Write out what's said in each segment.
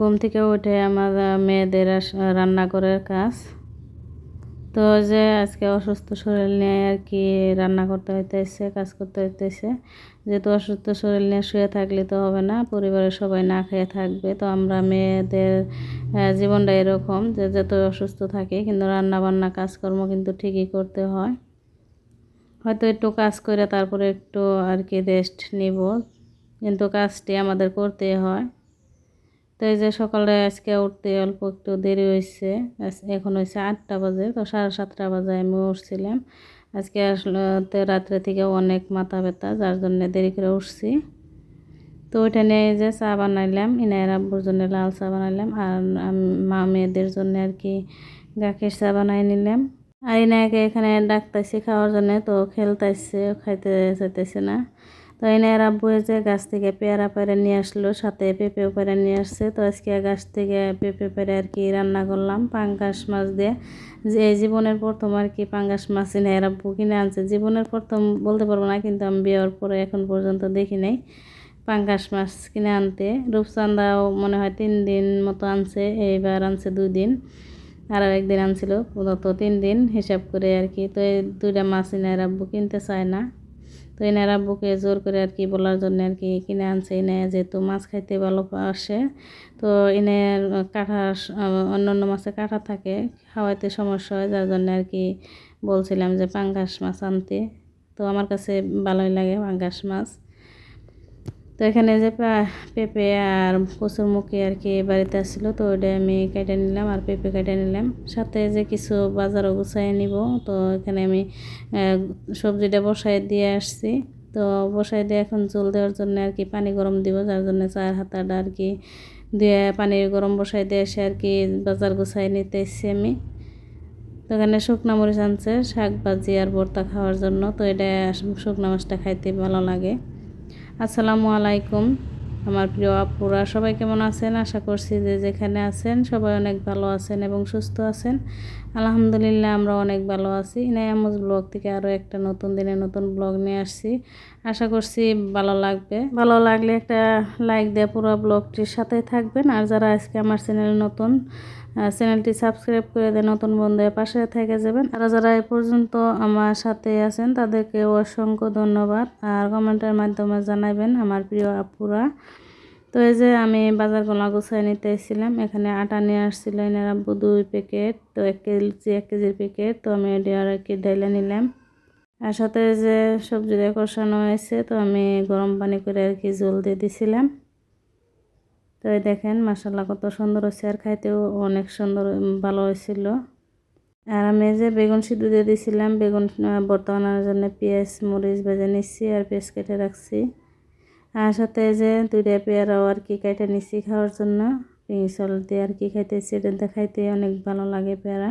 ঘুম থেকে উঠে আমার মেয়েদের আস- রান্নাঘরের কাজ। তো যে আজকে অসুস্থ শরীর নিয়ে আর কি রান্না করতে হইতেছে, কাজ করতে হইতেছে। যেহেতু অসুস্থ শরীর নিয়ে শুয়ে থাকলে তো হবে না, পরিবারের সবাই না খেয়ে থাকবে। তো আমরা মেয়েদের জীবনটা এরকম যে যত অসুস্থ থাকি, কিন্তু রান্না বান্না কাজকর্ম কিন্তু ঠিকই করতে হয়। হয়তো একটু কাজ করে তারপরে একটু আর কি রেস্ট নিব। কিন্তু কাজটি আমাদের করতে হয়। তো এই যে সকালে আজকে উঠতে অল্প একটু দেরি হয়েছে এখন হয়েছে আটটা বাজে, তো সাড়ে সাতটা বাজে আমি উঠছিলাম। আজকে আসলে রাত্রে থেকে অনেক মাথা ব্যথা, যার জন্য দেরি করে উঠছি। তো ওইটা নিয়ে এই যে চা বানাইলাম, ইনায়ের আব্বুর জন্য লাল চা বানাইলাম, আর মা মেয়েদের জন্য আর কি গাখের চা বানাই নিলাম। আর ইনায়কে এখানে ডাকতেছি খাওয়ার জন্য, তো খেলতেছে খাইতে চাইতেছে না। তো ইনায়ের আব্বু এই যে গাছ থেকে পেয়ারা পেরে নিয়ে আসলো, সাথে পেঁপেও পেরে নিয়ে আসছে। তো আজকে গাছ থেকে পেঁপে পেরে আর কি রান্না করলাম, পাঙ্গাস মাছ দিয়ে। যে এই জীবনের প্রথম আর কি পাঙ্গাস মাছ ইনায়ের আব্বু কিনে আনছে। জীবনের প্রথম বলতে পারব না, কিন্তু আমি বিয়ের পরে এখন পর্যন্ত দেখি নাই। পাঙ্গাস মাছ কিনে আনতে। রূপচান্দাও মনে হয় তিন দিন মতো আনছে, এইবার আনছে দুই দিন। আর একদিন আনছিল তো তিন দিন হিসাব করে আর কি। তো এই দুইটা মাছ ইনার আব্বু কিনতে চায় না। তো এনারা আব্বুকে জোর করে আর কি বলার জন্য আর কি কিনে আনছে, এনে যেহেতু মাছ খাইতে ভালো আসে, তো এনে কাঁঠা অন্য অন্য মাছে কাঁঠা থাকে, খাওয়াইতে সমস্যা হয়, যার জন্য আর কি বলছিলাম যে পাঙ্গাস মাছ আনতে। তো আমার কাছে ভালোই লাগে পাঙ্গাস মাছ। তো এখানে যে পেঁপে আর কচুর মুখে আর কি বাড়িতে আসছিল, তো ওইটা আমি কেটে নিলাম আর পেঁপে কেটে নিলাম। সাথে যে কিছু বাজারও গুছাই নিব, তো এখানে আমি সবজিটা বসাই দিয়ে আসছি। তো বসাই দিয়ে এখন জল দেওয়ার জন্য আর কি পানি গরম দিব, যার জন্য চার হাতাটা আর কি দিয়ে পানি গরম বসাই দিয়ে এসে আর কি বাজার গুছাই নিতে এসেছি আমি। তো এখানে শুকনা মরিচ আনছে, শাক ভাজি আর ভর্তা খাওয়ার জন্য, তো এটা শুকনা মাছটা খাইতে ভালো লাগে। আসসালামু আলাইকুম। আমার প্রিয় আপুরা, সবাই কেমন আছেন? আশা করছি যে যেখানে আছেন সবাই অনেক ভালো আছেন এবং সুস্থ আছেন। আলহামদুলিল্লাহ, আমরা অনেক ভালো আছি। ইনায়ামুজ ব্লগ থেকে আরও একটা নতুন দিনে নতুন ব্লগ নিয়ে আসছি। আশা করছি ভালো লাগবে। ভালো লাগলে একটা লাইক দিয়ে পুরো ব্লগটির সাথে থাকবেন। আর যারা আজকে আমার চ্যানেল নতুন চ্যানেলটি সাবস্ক্রাইব করে দিয়ে নতুন বন্ধুদের পাশে থেকে যাবেন। আর যারা এ পর্যন্ত আমার সাথে আছেন, তাদেরকে অসংখ্য ধন্যবাদ। আর কমেন্টের মাধ্যমে জানাবেন আমার প্রিয় আপুরা। তো এই যে আমি বাজারগুলো গুছিয়ে নিতে এসেছিলাম, এখানে আটা নিয়ে আসছিল এনার আব্বু দুই প্যাকেট, তো এক কেজি, এক কেজির প্যাকেট, তো আমি এটি আর কি ডাইলে নিলাম। আর সাথে যে সবজি দিয়ে কষানো হয়েছে, তো আমি গরম পানি করে আর কি জল দিয়ে দিছিলাম। তো দেখেন মাসাল্লাহ কত সুন্দর হয়েছে। আর খাইতেও অনেক সুন্দর ভালো হয়েছিল। আর আমি যে বেগুন সিদ্ধ দিয়ে দিয়েছিলাম বেগুন বানানোর জন্য পেঁয়াজ, মরিচ ভেজে নিচ্ছি আর পেঁয়াজ কেটে রাখছি। আর সাথে যে দুইটা পেয়ারাও আর কি কেটে নিচ্ছি খাওয়ার জন্য। পিঁচল দিয়ে আর কি খাইতেছি, এটা খাইতে অনেক ভালো লাগে পেয়ারা।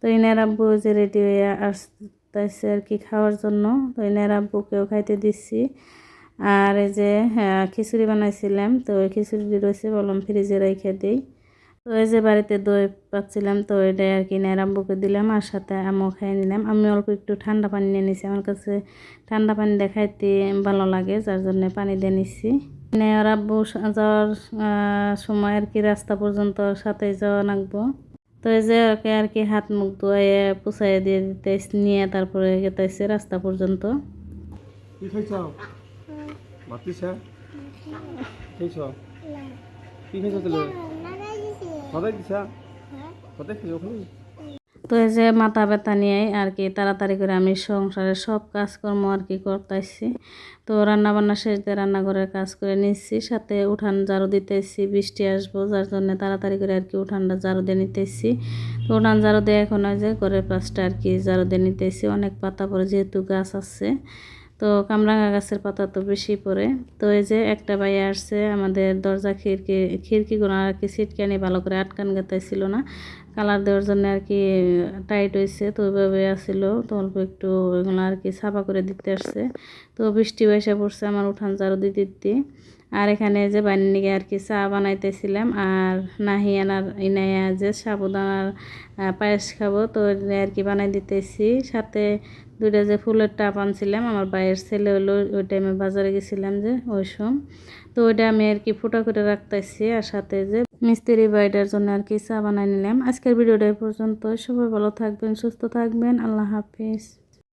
তো ইনার আব্বু যে রেডি হয়ে আসতেছে আর কি খাওয়ার জন্য। তো ইনার আব্বুকেও খাইতে দিচ্ছি। আর এই যে হ্যাঁ, খিচুড়ি বানাইছিলাম তো ওই খিচুড়ি রয়েছে বললাম ফ্রিজে রেখে দিই। তো এই যে বাড়িতে দই পাচ্ছিলাম তো এটাই আর কি আব্বুকে দিলাম আর সাথে আমিও খাই নিলাম। আমি অল্প একটু ঠান্ডা পানি নিয়ে নিছি আমার কাছে ঠান্ডা পানি দিয়ে খাইতে ভালো লাগে যার জন্য পানি দিয়ে নিচ্ছি ইনার আব্বু সা- যাওয়ার সময় আর কি রাস্তা পর্যন্ত সাথে যাওয়া লাগবো। তো এই যে ওকে আর কি হাত মুখ ধুয়ে পুষাই দিয়ে দিতে নিয়ে তারপরে গেতেছে রাস্তা পর্যন্ত। ভাত দিছা খাইছ কি খাইছ তাহলে? সদাই দিছা সদাই খাইছ ওখানে? তো এই যে মাথা ব্যথা নিয়ে আর কি তাড়াতাড়ি করে আমি সংসারের সব কাজকর্ম আর কি করতেছি তো রান্না বান্না শেষ দিয়ে রান্নাঘরের কাজ করে নিচ্ছি সাথে উঠান ঝাড়ু দিতেছি বৃষ্টি আসব যার জন্য তাড়াতাড়ি করে আর কি উঠানটা ঝাড়ু দিয়ে নিতেছি। তো উঠান ঝাড়ু দিয়ে এখন ওই যে ঘরের পাশটা আর কি ঝাড়ু দিয়ে নিতেছি। অনেক পাতা পড়ে যেহেতু গাছ আছে। তো কামরাঙা গাছের পাতা তো বেশি পড়ে। তো এই যে একটা ভাইয়া আসছে, আমাদের দরজা খিড়কি, খিড়কিগুলো আর কি সিটকানি ভালো করে আটকান গাতাইছিল না। কালার দেওয়ার জন্য আর কি টাইট হয়েছে তো ওইভাবে আসছিল তো অল্প একটু ওইগুলো আর কি সাফা করে দিতে আসছে। তো বৃষ্টি এসে পড়ছে আমার উঠান ঝাড়ু দিতে দিতে। আর এখানে যে বানিয়ে আর কি চা বানাইতেছিলাম, আর নাহিয়ানার ইনাইয়া যে সাবুদানার পায়েস খাব, তো আর কি বানাই দিতেছি। সাথে দুইটা যে ফুলের টাপ আনছিলাম, আমার বাইরের ছেলে হলো ওই টাইমে বাজারে গেছিলাম যে, ওই সময় তো ওইটা আমি আর কি ফোটা করে রাখতেছি আর সাথে যে মিস্ত্রি বাইটার জন্য আর কি চা বানাই নিলাম। আজকের ভিডিওটা পর্যন্ত সবাই ভালো থাকবেন, সুস্থ থাকবেন। আল্লাহ হাফিজ।